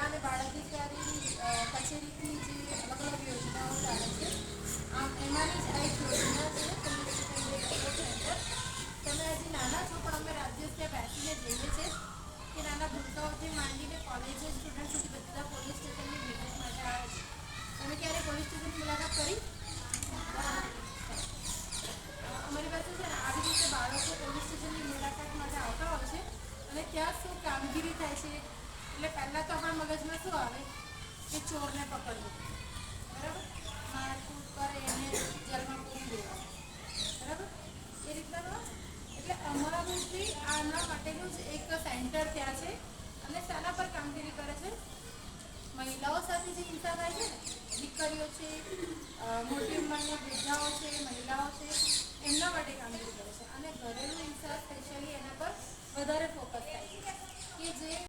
મહિલા અને બાળ અધિકારી જે અલગ અલગ યોજનાઓ ચાલે છે, આમ એમાંની એક યોજના છે તમે હજી નાના છો, પણ અમે દિવસ ત્યાં બેસીને જઈએ છીએ કે નાના ભૂલકાઓથી માંડીને કોલેજ બધા પોલીસ સ્ટેશનની વિઝિટ માટે આવે છે. તમે ક્યારે પોલીસ સ્ટેશનની મુલાકાત કરી? અમારી પાસે છે આવી રીતે બાળકો પોલીસ સ્ટેશનની મુલાકાત માટે આવતા હોય અને ત્યાં શું કામગીરી થાય છે એટલે પહેલાં તો આપણા મગજમાં શું આવે? કે ચોરને પકડવું. બરાબર? મારકૂટ કરે એને જેલમાં પૂરી દેવા. બરાબર? એ રીતના એટલે અમારું બી આના માટેનું જ એક સેન્ટર ત્યાં છે અને શાના પર કામગીરી કરે છે. મહિલાઓ સાથે જે હિંસા થાય છે, દીકરીઓ છે મોટી ઉંમરની વૃદ્ધાઓ છે, મહિલાઓ છે, એમના માટે કામગીરી કરે છે. અને ઘરેલું હિંસા